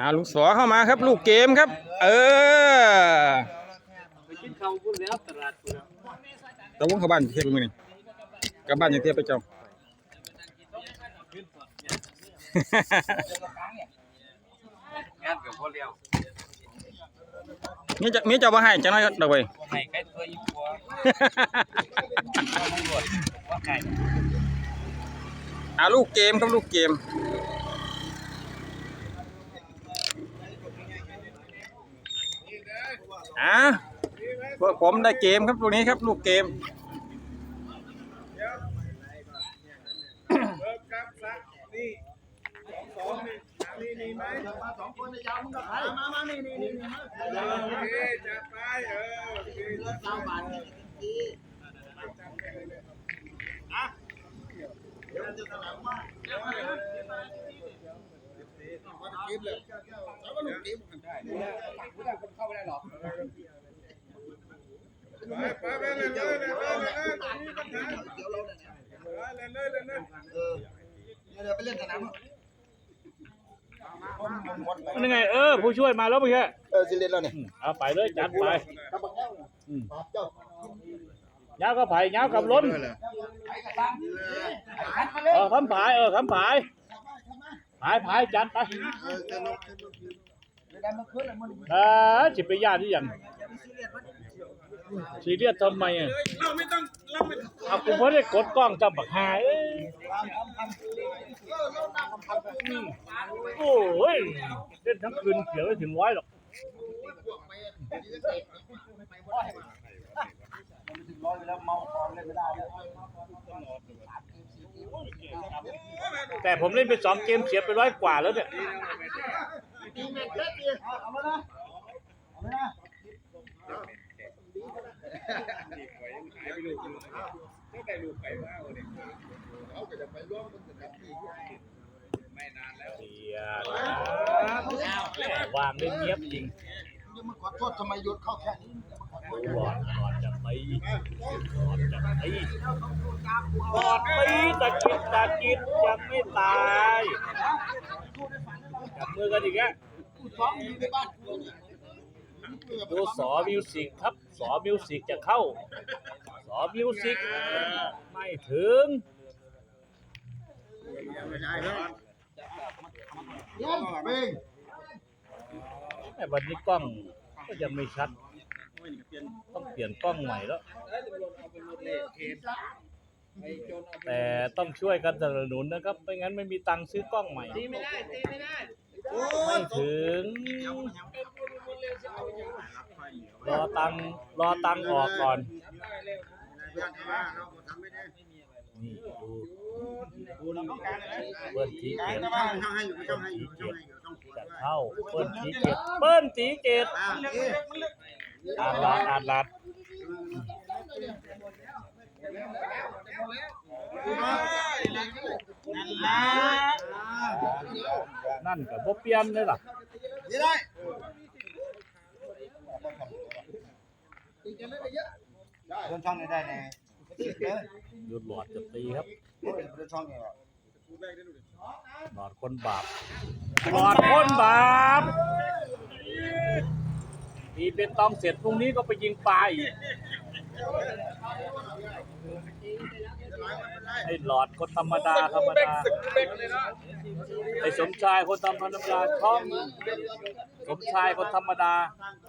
อ่าลุงสอเข้ามาครับ ลูกเกมครับ เออไปกินข้าวพุ่นแล้วตะวงเข้าบ้านเทียบมือนี่กลับบ้านยังเทียบไปเจ้างานกับพ่อเลี้ยวมีจะมีเจ้าบ่ให้จังได๋ดอกเว้ยให้ใครตัวอีปัวตำรวจว่าอาลูกเกมครับลูกเกม อ่าพวกผมได้เกมครับตัวนี้ครับ ลูกเกม ยังไงเออผู้ช่วยมาแล้วเมื่อกี้เออสิเล่นแล้วเนี่ยเอาไปเลยจัดไปกระบอกแก้วเจ้ายาวกับไผ่ยาวกับล้นเออคำผายเออคำผายผายผายจัดไปเออจิไปญาติที่ยังซีเรียสทำไมอะเอากูไม่ได้กดกล้องจำบักหายเอ้ย โอ้ยเล่นทั้งคืนเขียวไม่ถึงร้อยหรอกแต่ผมเล่นไปสองเกมเสียไปร้อยกว่าแล้วเนี่ย เสียนะวางได้เงียบจริงยังมาขอโทษทำไมโยนเข้าแค่นี้บอดบอดจะตีบอดจะตีบอดตีตะกิดตะกิดยังไม่ตายจับมือกันอีกแล้วฟ้องอยู่ในบ้านกูเนี่ยดูสอมิวสิกครับ สอมิวสิกจะเข้า สอมิวสิกไม่ถึงเล่นเบ่งแต่ วันนี้กล้องก็ยังไม่ชัด ต้องเปลี่ยนกล้องใหม่แล้ว แต่ต้องช่วยกันสนับสนุนนะครับ ไม่งั้นไม่มีตังค์ซื้อกล้องใหม่ ตีไม่ได้ตีไม่ได้ไม่ถึง รอตังค์รอตังค์ออกก่อน นี่ดู เบิ้ลทีเกตจะเข้าเบิ้ลทีเกตเบิ้ลทีเกตอาดลาดอาดลาดนั่นกับบ่เปลี่ยนเลยล่ะนี่ได้เดินช่องนี้ได้แน่เด้ หยุดหลอดจะตีครับหรอหลอดคนบาปหลอดคนบาปตีเป็นตองเสร็จพรุ่งนี้ก็ไปยิงปลาอีกไอ้หลอดคนธรรมดาธรรมดาไอ้สมชายคนธรรมดาช่องสมชายคนธรรมดา